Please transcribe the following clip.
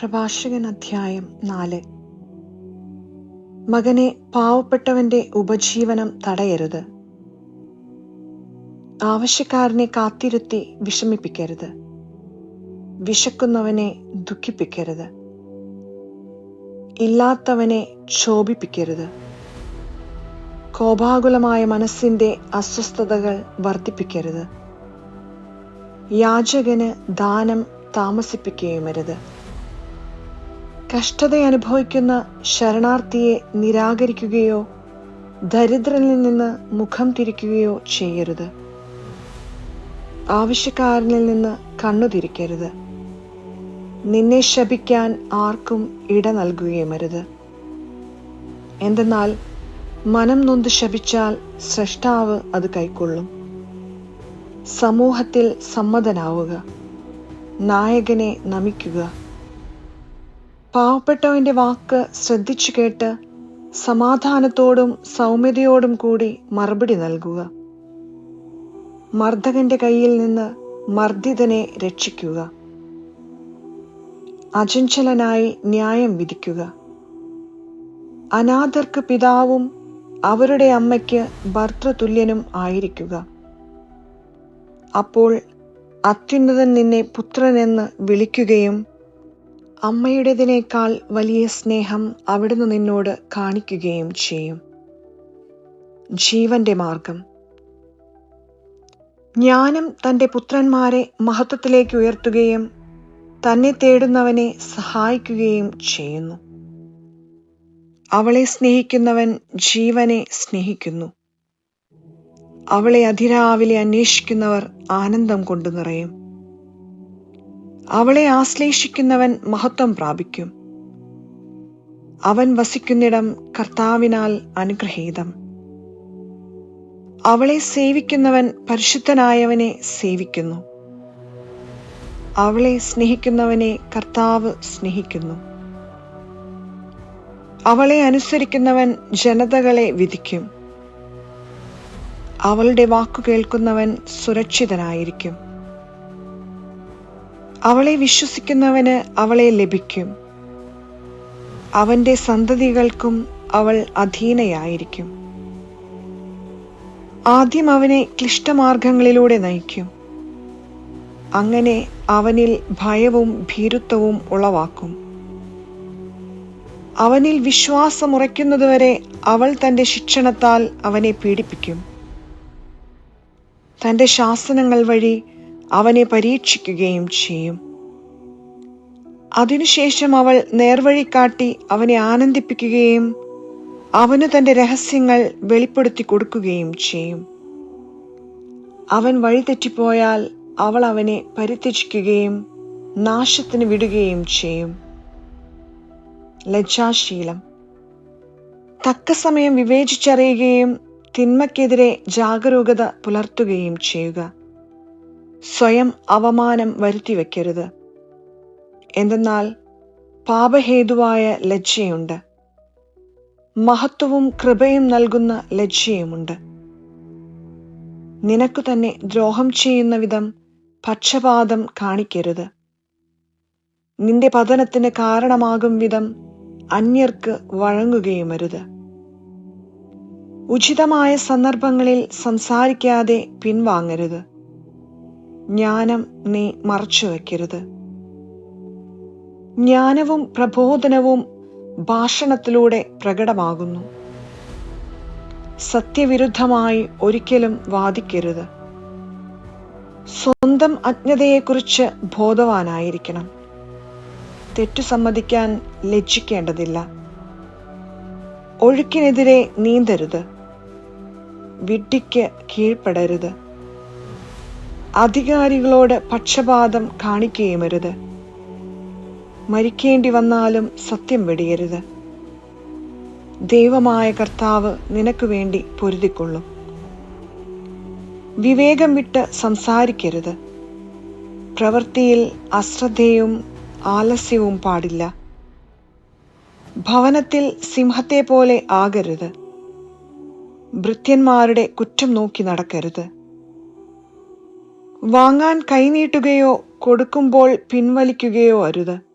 പ്രഭാഷകൻ അധ്യായം നാല്. മകനെ പാവപ്പെട്ടവന്റെ ഉപജീവനം തടയരുത്. ആവശ്യക്കാരനെ കാത്തിരുത്തി വിഷമിപ്പിക്കരുത്. വിശക്കുന്നവനെ ദുഃഖിപ്പിക്കരുത്. ഇല്ലാത്തവനെ ക്ഷോഭിപ്പിക്കരുത്. കോപാകുലമായ മനസ്സിന്റെ അസ്വസ്ഥതകൾ വർദ്ധിപ്പിക്കരുത്. യാചകന് ദാനം താമസിപ്പിക്കുകയുമരുത്. കഷ്ടത അനുഭവിക്കുന്ന ശരണാർത്ഥിയെ നിരാകരിക്കുകയോ ദരിദ്രനിൽ നിന്ന് മുഖം തിരിക്കുകയോ ചെയ്യരുത്. ആവശ്യക്കാരനിൽ നിന്ന് കണ്ണു തിരിക്കരുത്. നിന്നെ ശപിക്കാൻ ആർക്കും ഇട നൽകുകയുമരുത് എന്തെന്നാൽ മനം നൊന്ത് ശപിച്ചാൽ സ്രഷ്ടാവ് അത് കൈക്കൊള്ളും. സമൂഹത്തിൽ സമ്മതനാവുക. നായകനെ നമിക്കുക. പാവപ്പെട്ടവന്റെ വാക്ക് ശ്രദ്ധിച്ചു കേട്ട് സമാധാനത്തോടും സൗമ്യതയോടും കൂടി മറുപടി നൽകുക. മർദ്ദകന്റെ കയ്യിൽ നിന്ന് മർദ്ദിതനെ രക്ഷിക്കുക. അചഞ്ചലനായി ന്യായം വിധിക്കുക. അനാഥർക്ക് പിതാവും അവരുടെ അമ്മയ്ക്ക് ഭർത്തൃതുല്യനും ആയിരിക്കുക. അപ്പോൾ അത്യുന്നതൻ നിന്നെ പുത്രനെന്ന് വിളിക്കുകയും അമ്മയുടേതിനേക്കാൾ വലിയ സ്നേഹം അവിടുന്ന് നിന്നോട് കാണിക്കുകയും ചെയ്യും. ജീവന്റെ മാർഗം. ജ്ഞാനം തന്റെ പുത്രന്മാരെ മഹത്വത്തിലേക്ക് ഉയർത്തുകയും തന്നെ തേടുന്നവനെ സഹായിക്കുകയും ചെയ്യുന്നു. അവളെ സ്നേഹിക്കുന്നവൻ ജീവനെ സ്നേഹിക്കുന്നു. അവളെ അതിരാവിലെ അന്വേഷിക്കുന്നവർ ആനന്ദം കൊണ്ടു നിറയും. അവളെ ആശ്ലേഷിക്കുന്നവൻ മഹത്വം പ്രാപിക്കും. അവൻ വസിക്കുന്നിടം കർത്താവിനാൽ അനുഗ്രഹീതം. അവളെ സേവിക്കുന്നവൻ പരിശുദ്ധനായവനെ സേവിക്കുന്നു. അവളെ സ്നേഹിക്കുന്നവനെ കർത്താവ് സ്നേഹിക്കുന്നു. അവളെ അനുസരിക്കുന്നവൻ ജനതകളെ വിധിക്കും. അവളുടെ വാക്കു കേൾക്കുന്നവൻ സുരക്ഷിതനായിരിക്കും. അവളെ വിശ്വസിക്കുന്നവന് അവളെ ലഭിക്കും. അവന്റെ സന്തതികൾക്കും അവൾ അധീനയായിരിക്കും. ആദ്യം അവനെ ക്ലിഷ്ടമാർഗങ്ങളിലൂടെ നയിക്കും. അങ്ങനെ അവനിൽ ഭയവും ഭീരുത്വവും ഉളവാക്കും. അവനിൽ വിശ്വാസമുറയ്ക്കുന്നതുവരെ അവൾ തന്റെ ശിക്ഷണത്താൽ അവനെ പീഡിപ്പിക്കും. തന്റെ ശാസനങ്ങൾ വഴി അവനെ പരീക്ഷിക്കുകയും ചെയ്യും. അതിനുശേഷം അവൾ നേർവഴി കാട്ടി അവനെ ആനന്ദിപ്പിക്കുകയും അവന് തന്റെ രഹസ്യങ്ങൾ വെളിപ്പെടുത്തി കൊടുക്കുകയും ചെയ്യും. അവൻ വഴിതെറ്റിപ്പോയാൽ അവൾ അവനെ പരിത്യജിക്കുകയും നാശത്തിന് വിടുകയും ചെയ്യും. ലജ്ജാശീലം. തക്ക സമയം വിവേചിച്ചറിയുകയും തിന്മയ്ക്കെതിരെ ജാഗരൂകത പുലർത്തുകയും ചെയ്യുക. സ്വയം അവമാനം വരുത്തിവെക്കരുത് എന്തെന്നാൽ പാപഹേതുവായ ലജ്ജയുണ്ട്. മഹത്വവും കൃപയും നൽകുന്ന ലജ്ജയുമുണ്ട്. നിനക്കു തന്നെ ദ്രോഹം ചെയ്യുന്ന വിധം പക്ഷപാതം കാണിക്കരുത്. നിന്റെ പതനത്തിന് കാരണമാകും വിധം അന്യർക്ക് വഴങ്ങുകയുമരുത്. ഉചിതമായ സന്ദർഭങ്ങളിൽ സംസാരിക്കാതെ പിൻവാങ്ങരുത്. ജ്ഞാനം നീ മറച്ചു വയ്ക്കരുത്. ജ്ഞാനവും പ്രബോധനവും ഭാഷണത്തിലൂടെ പ്രകടമാകുന്നു. സത്യവിരുദ്ധമായി ഒരിക്കലും വാദിക്കരുത്. സ്വന്തം അജ്ഞതയെക്കുറിച്ച് ബോധവാനായിരിക്കണം. തെറ്റു സമ്മതിക്കാൻ ലജ്ജിക്കേണ്ടതില്ല. ഒഴുക്കിനെതിരെ നീന്തരുത്. വിഡ്ഢിക്ക് കീഴ്പ്പെടരുത്. അധികാരികളോട് പക്ഷപാതം കാണിക്കുകയുമരുത്. മരിക്കേണ്ടി വന്നാലും സത്യം വെടിയരുത്. ദൈവമായ കർത്താവ് നിനക്ക് വേണ്ടി പൊരുതിക്കൊള്ളും. വിവേകം വിട്ട് സംസാരിക്കരുത്. പ്രവൃത്തിയിൽ അശ്രദ്ധയും ആലസ്യവും പാടില്ല. ഭവനത്തിൽ സിംഹത്തെ പോലെ ആകരുത്. ഭൃത്യന്മാരുടെ കുറ്റം നോക്കി നടക്കരുത്. വാങ്ങാൻ കൈനീട്ടുകയോ കൊടുക്കുമ്പോൾ പിൻവലിക്കുകയോ അരുത്.